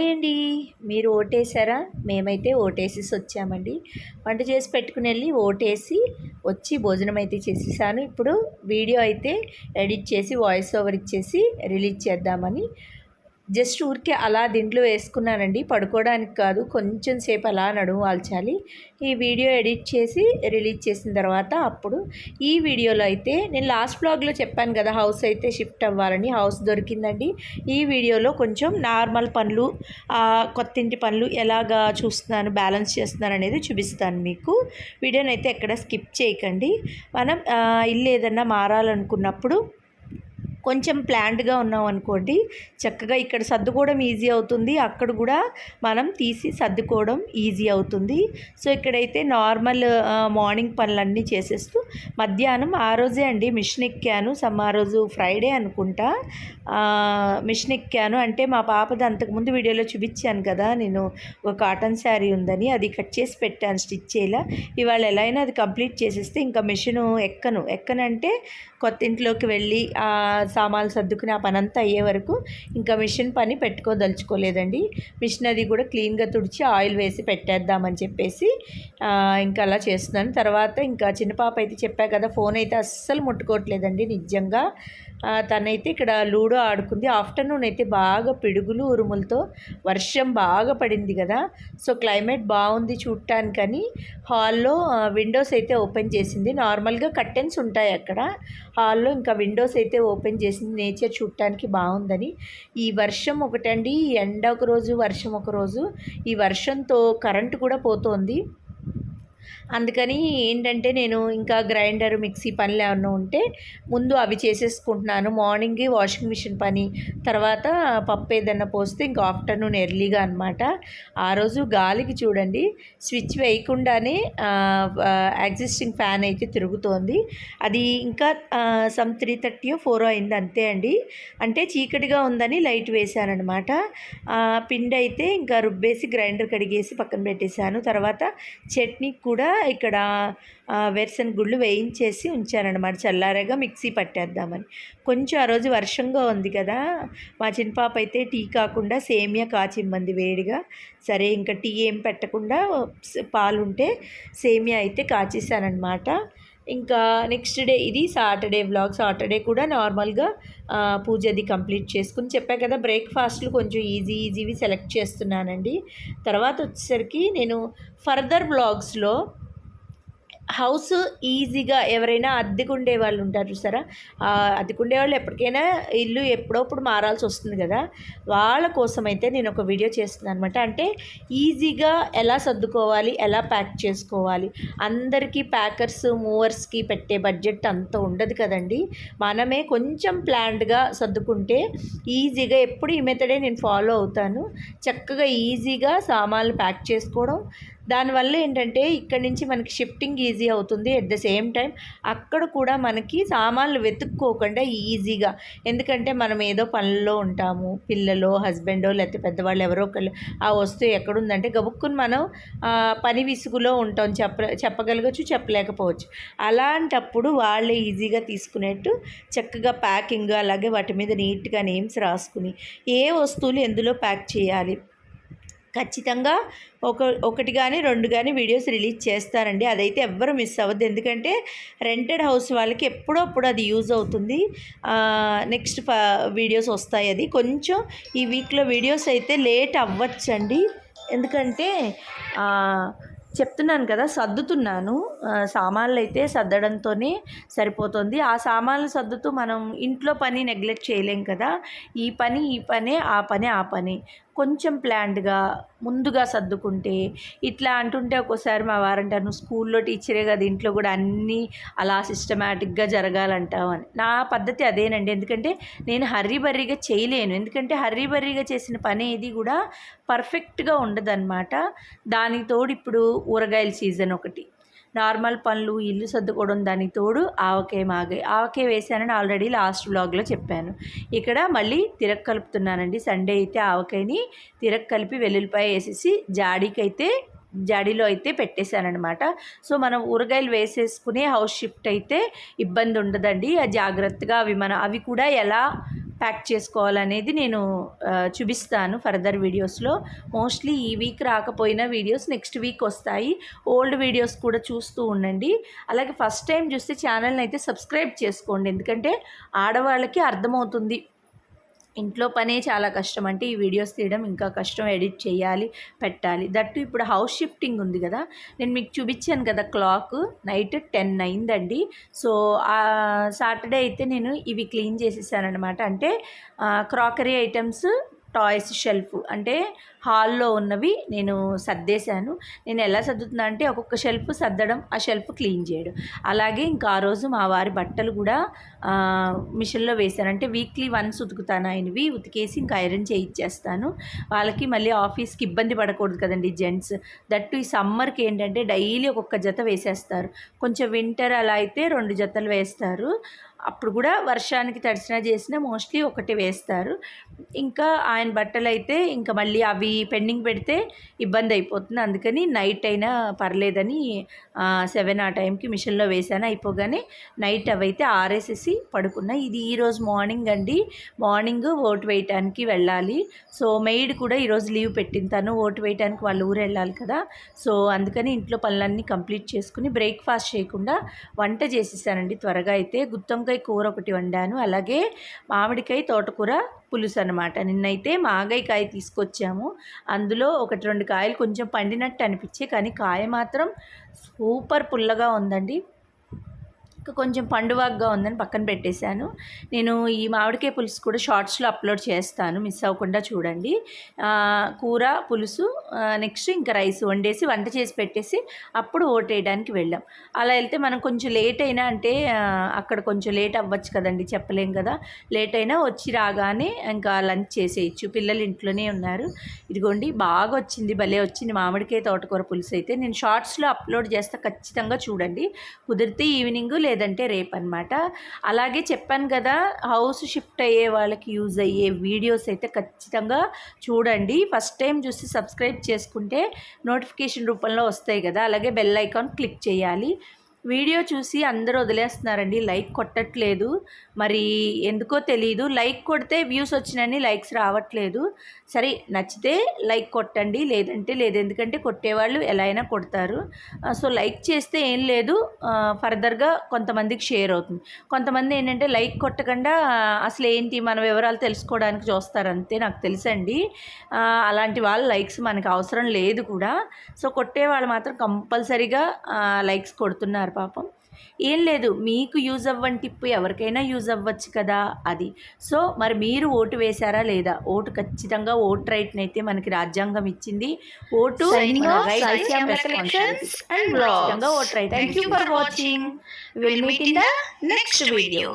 Hi అండి. మీరు ఓటేసారా? మేమైతే ఓటేసేసి వచ్చామండి. వంట చేసి పెట్టుకుని వెళ్ళి ఓటేసి వచ్చి భోజనం అయితే చేసేసాను. ఇప్పుడు వీడియో అయితే ఎడిట్ చేసి వాయిస్ ఓవర్ ఇచ్చేసి రిలీజ్ చేద్దామని జస్ట్ ఊరికే అలా దీంట్లో వేసుకున్నానండి. పడుకోవడానికి కాదు కొంచెం సేపు అలా నడుము వాల్చాలి. ఈ వీడియో ఎడిట్ చేసి రిలీజ్ చేసిన తర్వాత అప్పుడు ఈ వీడియోలో అయితే నేను లాస్ట్ బ్లాగ్లో చెప్పాను కదా హౌస్ అయితే షిఫ్ట్ అవ్వాలని హౌస్ దొరికిందండి. ఈ వీడియోలో కొంచెం నార్మల్ పనులు కొత్తింటి పనులు ఎలాగా చూస్తున్నాను బ్యాలెన్స్ చేస్తున్నాను అనేది చూపిస్తాను మీకు. వీడియోని అయితే ఎక్కడ స్కిప్ చేయకండి. మనం ఇల్లు ఏదన్నా మారాలనుకున్నప్పుడు కొంచెం ప్లాంట్గా ఉన్నాం అనుకోండి. చక్కగా ఇక్కడ సర్దుకోవడం ఈజీ అవుతుంది. అక్కడ కూడా మనం తీసి సర్దుకోవడం ఈజీ అవుతుంది. సో ఇక్కడైతే నార్మల్ మార్నింగ్ పనులన్నీ చేసేస్తూ మధ్యాహ్నం ఆ రోజే అండి మిషన్ ఎక్కాను. సమ్ ఆ రోజు ఫ్రైడే అనుకుంటా. మిషన్ ఎక్కాను. అంటే మా పాపది అంతకుముందు వీడియోలో చూపించాను కదా నేను ఒక కాటన్ శారీ ఉందని. అది కట్ చేసి పెట్టాను స్టిచ్ చేయాల. ఇవాళ ఎలా అయినా అది కంప్లీట్ చేసేస్తే ఇంకా మిషన్ ఎక్కను. ఎక్కనంటే కొత్త ఇంట్లోకి వెళ్ళి ఆ సామాన్లు సర్దుకుని ఆ పనంతా అయ్యే వరకు ఇంకా మిషన్ పని పెట్టుకోదలుచుకోలేదండి. మిషన్ అది కూడా క్లీన్గా తుడిచి ఆయిల్ వేసి పెట్టేద్దామని చెప్పేసి ఇంకా అలా చేస్తున్నాను. తర్వాత ఇంకా చిన్న పాప అయితే చెప్పా కదా ఫోన్ అయితే అస్సలు ముట్టుకోవట్లేదండి నిజంగా. తనైతే ఇక్కడ లూడో ఆడుకుంది. ఆఫ్టర్నూన్ అయితే బాగా పిడుగులు ఉరుములతో వర్షం బాగా పడింది కదా. సో క్లైమేట్ బాగుంది చూడటానికని హాల్లో విండోస్ అయితే ఓపెన్ చేసింది. నార్మల్గా కర్టెన్స్ ఉంటాయి అక్కడ. హాల్లో ఇంకా విండోస్ అయితే ఓపెన్ చేసింది. నేచర్ చూడటానికి బాగుందని. ఈ వర్షం ఒకటండి ఎండ ఒక రోజు వర్షం ఒక రోజు. ఈ వర్షంతో కరెంటు కూడా పోతోంది. అందుకని ఏంటంటే నేను ఇంకా గ్రైండర్ మిక్సీ పనులు ఏమన్నా ఉంటే ముందు అవి చేసేసుకుంటున్నాను. మార్నింగ్ వాషింగ్ మిషన్ పని తర్వాత పప్పు ఏదన్నా పోస్తే ఇంకా ఆఫ్టర్నూన్ ఎర్లీగా అనమాట ఆ రోజు గాలికి చూడండి స్విచ్ వేయకుండానే ఎగ్జిస్టింగ్ ఫ్యాన్ అయితే తిరుగుతోంది. అది ఇంకా సమ్ త్రీ థర్టీ ఫోర్ అయింది అంతే అండి. అంటే చీకటిగా ఉందని లైట్ వేశానమాట పిండి అయితే ఇంకా రుబ్బేసి గ్రైండర్ కడిగేసి పక్కన పెట్టేశాను. తర్వాత చట్నీ కూడా ఇక్కడ ఆ, వేరుశనగ గుళ్ళు వేయించేసి ఉంచానన్నమాట చల్లారగా మిక్సీ పట్టేద్దామని. కొంచెం ఆ రోజు వర్షంగా ఉంది కదా. మా చిన్న పాప అయితే టీ కాకుండా సేమియా కాచిమ్మంది వేడిగా. సరే ఇంకా టీ ఏం పెట్టకుండా పాలుంటే సేమియా అయితే కాచేసానమాట ఇంకా నెక్స్ట్ డే ఇది సాటర్డే వ్లాగ్ సాటర్డే కూడా నార్మల్గా పూజ అది కంప్లీట్ చేసుకుని చెప్పా కదా బ్రేక్ఫాస్ట్లు కొంచెం ఈజీ ఈజీవి సెలెక్ట్ చేస్తున్నానండి. తర్వాత వచ్చేసరికి నేను ఫర్దర్ బ్లాగ్స్లో హౌస్ ఈజీగా ఎవరైనా అద్దెకుండే వాళ్ళు ఉంటారు చూసారా అద్దెకుండే వాళ్ళు ఎప్పటికైనా ఇల్లు ఎప్పుడప్పుడు మారాల్సి వస్తుంది కదా. వాళ్ళ కోసం అయితే నేను ఒక వీడియో చేస్తున్నాను అనమాట అంటే ఈజీగా ఎలా సర్దుకోవాలి ఎలా ప్యాక్ చేసుకోవాలి. అందరికీ ప్యాకర్స్ మూవర్స్కి పెట్టే బడ్జెట్ అంత ఉండదు కదండి. మనమే కొంచెం ప్లాన్డ్గా సర్దుకుంటే ఈజీగా ఎప్పుడు ఈ మెథడే నేను ఫాలో అవుతాను. చక్కగా ఈజీగా సామాన్లు ప్యాక్ చేసుకోవడం దానివల్ల ఏంటంటే ఇక్కడ నుంచి మనకి షిఫ్టింగ్ ఈజీ అవుతుంది. అట్ ద సేమ్ టైం అక్కడ కూడా మనకి సామాన్లు వెతుక్కోకుండా ఈజీగా ఎందుకంటే మనం ఏదో పనుల్లో ఉంటాము. పిల్లలో హస్బెండో లేకపోతే పెద్దవాళ్ళు ఎవరో ఒకళ్ళు ఆ వస్తువు ఎక్కడుందంటే గబుక్కుని మనం పని విసుగులో ఉంటాం. చెప్ప చెప్పగలగచ్చు చెప్పలేకపోవచ్చు. అలాంటప్పుడు వాళ్ళే ఈజీగా తీసుకునేట్టు చక్కగా ప్యాకింగ్ అలాగే వాటి మీద నీట్గా నేమ్స్ రాసుకుని ఏ వస్తువులు ఎందులో ప్యాక్ చేయాలి? ఖచ్చితంగా ఒక ఒకటి కానీ రెండు కానీ వీడియోస్ రిలీజ్ చేస్తారండి. అదైతే ఎవ్వరు మిస్ అవ్వద్దు. ఎందుకంటే రెంటెడ్ హౌస్ వాళ్ళకి ఎప్పుడప్పుడు అది యూజ్ అవుతుంది. నెక్స్ట్ వీడియోస్ వస్తాయి అది. కొంచెం ఈ వీక్లో వీడియోస్ అయితే లేట్ అవ్వచ్చండి. ఎందుకంటే చెప్తున్నాను కదా సర్దుతున్నాను. సామాన్లు అయితే సర్దడంతోనే సరిపోతుంది. ఆ సామాన్లు సర్దుతూ మనం ఇంట్లో పని నెగ్లెక్ట్ చేయలేం కదా. ఈ పని ఈ పనే ఆ పని ఆ పని. కొంచెం ప్లాండ్గా ముందుగా సర్దుకుంటే ఇట్లా అంటుంటే ఒక్కోసారి మా వారంటారు నువ్వు స్కూల్లో టీచరే కదా ఇంట్లో కూడా అన్నీ అలా సిస్టమేటిక్గా జరగాలంటావు అని. నా పద్ధతి అదేనండి. ఎందుకంటే నేను హర్రీ బర్రీగా చేయలేను. ఎందుకంటే హర్రీ బర్రీగా చేసిన పని ఏది కూడా పర్ఫెక్ట్గా ఉండదన్నమాట. దానికి తోడు ఇప్పుడు ఊరగాయల సీజన్ ఒకటి. నార్మల్ పనులు ఇల్లు సర్దుకోవడం దానికి తోడు ఆవకాయ మాగాయ ఆవకాయ వేసానని ఆల్రెడీ లాస్ట్ బ్లాగ్లో చెప్పాను. ఇక్కడ మళ్ళీ తిరక్ కలుపుతున్నానండి. సండే అయితే ఆవకాయని తిరక్ కలిపి వెల్లుల్లిపాయ వేసేసి జాడీకైతే జాడీలో అయితే పెట్టేశానమాట సో మనం ఊరగాయలు వేసేసుకునే హౌస్ షిఫ్ట్ అయితే ఇబ్బంది ఉండదండి ఆ జాగ్రత్తగా అవి మన అవి కూడా ఎలా ప్యాక్ చేసుకోవాలనేది నేను చూపిస్తాను ఫర్దర్ వీడియోస్లో. మోస్ట్లీ ఈ వీక్ రాకపోయినా వీడియోస్ నెక్స్ట్ వీక్ వస్తాయి. ఓల్డ్ వీడియోస్ కూడా చూస్తూ ఉండండి. అలాగే ఫస్ట్ టైం చూస్తే ఛానల్ని అయితే సబ్స్క్రైబ్ చేసుకోండి. ఎందుకంటే ఆడవాళ్ళకి అర్థమవుతుంది ఇంట్లో పనే చాలా కష్టం. అంటే ఈ వీడియోస్ తీయడం ఇంకా కష్టం. ఎడిట్ చేయాలి పెట్టాలి. దట్టు ఇప్పుడు హౌస్ షిఫ్టింగ్ ఉంది కదా. నేను మీకు చూపించాను కదా క్లాక్. నైట్ టెన్ అయిందండి. సో సాటర్డే అయితే నేను ఇవి క్లీన్ చేసేసానమాట అంటే క్రాకరీ ఐటమ్స్ టాయ్స్ షెల్ఫ్ అంటే హాల్లో ఉన్నవి నేను సర్దేశాను. నేను ఎలా సర్దుతున్నా అంటే ఒక్కొక్క షెల్ఫ్ సర్దడం ఆ షెల్ఫ్ క్లీన్ చేయడం. అలాగే ఇంకా ఆ రోజు మా వారి బట్టలు కూడా మిషన్లో వేశాను. అంటే వీక్లీ వన్స్ ఉతుకుతాను ఆయనవి. ఉతికేసి ఇంకా ఐరన్ చేయించేస్తాను వాళ్ళకి మళ్ళీ ఆఫీస్కి ఇబ్బంది పడకూడదు కదండి జెంట్స్. దట్టు ఈ సమ్మర్కి ఏంటంటే డైలీ ఒక్కొక్క జత వేసేస్తారు. కొంచెం వింటర్ అలా అయితే రెండు జతలు వేస్తారు. అప్పుడు కూడా వర్షానికి తడిసిన చేసినా మోస్ట్లీ ఒకటి వేస్తారు. ఇంకా ఆయన బట్టలు అయితే ఇంకా మళ్ళీ అవి పెండింగ్ పెడితే ఇబ్బంది అయిపోతుంది. అందుకని నైట్ అయినా పర్లేదని సెవెన్ ఆ టైంకి మిషన్లో వేసాను అయిపోగానే నైట్ అవైతే ఆరేసేసి పడుకున్నా. ఇది ఈరోజు మార్నింగ్ అండి. మార్నింగ్ ఓటు వేయటానికి వెళ్ళాలి. సో మెయిడ్ కూడా ఈరోజు లీవ్ పెట్టింది తను ఓటు వేయటానికి వాళ్ళ ఊరు వెళ్ళాలి కదా. సో అందుకని ఇంట్లో పనులన్నీ కంప్లీట్ చేసుకుని బ్రేక్ఫాస్ట్ చేయకుండా వంట చేసేసానండి. త్వరగా అయితే గుత్తొంకాయ కూర ఒకటి వండాను. అలాగే మామిడికాయ తోటకూర పులుసు అనమాట నిన్నైతే మాగాయకాయ తీసుకొచ్చాము. అందులో ఒకటి రెండు కాయలు కొంచెం పండినట్టు అనిపించే కానీ కాయ మాత్రం సూపర్ పుల్లగా ఉందండి. ఇంకా కొంచెం పండువాగ్గా ఉందని పక్కన పెట్టేశాను. నేను ఈ మామిడికాయ పులుసు కూడా షార్ట్స్లో అప్లోడ్ చేస్తాను. మిస్ అవ్వకుండా చూడండి. కూర పులుసు నెక్స్ట్ ఇంకా రైస్ వండేసి వంట చేసి పెట్టేసి అప్పుడు ఓటేయడానికి వెళ్ళాం. అలా వెళ్తే మనం కొంచెం లేట్ అయినా అంటే అక్కడ కొంచెం లేట్ అవ్వచ్చు కదండి చెప్పలేం కదా. లేట్ అయినా వచ్చి రాగానే ఇంకా లంచ్ చేసేయచ్చు. పిల్లలు ఇంట్లోనే ఉన్నారు. ఇదిగోండి బాగా వచ్చింది భలే వచ్చింది మామిడికాయ తోటకూర పులుసు అయితే నేను షార్ట్స్లో అప్లోడ్ చేస్తా ఖచ్చితంగా చూడండి. కుదిరితే ఈవినింగ్ లేదంటే రేపు అనమాట అలాగే చెప్పాను కదా హౌస్ షిఫ్ట్ అయ్యే వాళ్ళకి యూజ్ అయ్యే వీడియోస్ అయితే ఖచ్చితంగా చూడండి. ఫస్ట్ టైం చూసి సబ్స్క్రైబ్ చేసుకుంటే నోటిఫికేషన్ రూపంలో వస్తాయి కదా అలాగే బెల్ ఐకాన్ క్లిక్ చేయాలి. వీడియో చూసి అందరూ వదిలేస్తున్నారండి. లైక్ కొట్టట్లేదు. మరి ఎందుకో తెలియదు లైక్ కొడితే వ్యూస్ వచ్చినాయని లైక్స్ రావట్లేదు. సరే నచ్చితే లైక్ కొట్టండి. లేదంటే లేదు. ఎందుకంటే కొట్టేవాళ్ళు ఎలా అయినా కొడతారు. సో లైక్ చేస్తే ఏం లేదు. ఫర్దర్గా కొంతమందికి షేర్ అవుతుంది. కొంతమంది ఏంటంటే లైక్ కొట్టకుండా అసలు ఏంటి మన వివరాలు తెలుసుకోవడానికి చూస్తారు అంతే నాకు తెలుసండి. అలాంటి వాళ్ళు లైక్స్ మనకు అవసరం లేదు కూడా. సో కొట్టే వాళ్ళు మాత్రం కంపల్సరీగా లైక్స్ కొడుతున్నారు. అన్నారు పాపం. ఏం లేదు మీకు యూజ్ అవ్వని టిప్పు ఎవరికైనా యూజ్ అవ్వచ్చు కదా అది. సో మరి మీరు ఓటు వేశారా లేదా? ఓటు ఖచ్చితంగా ఓట్ రైట్ అయితే మనకి రాజ్యాంగం ఇచ్చింది. Vote vote right. Watching video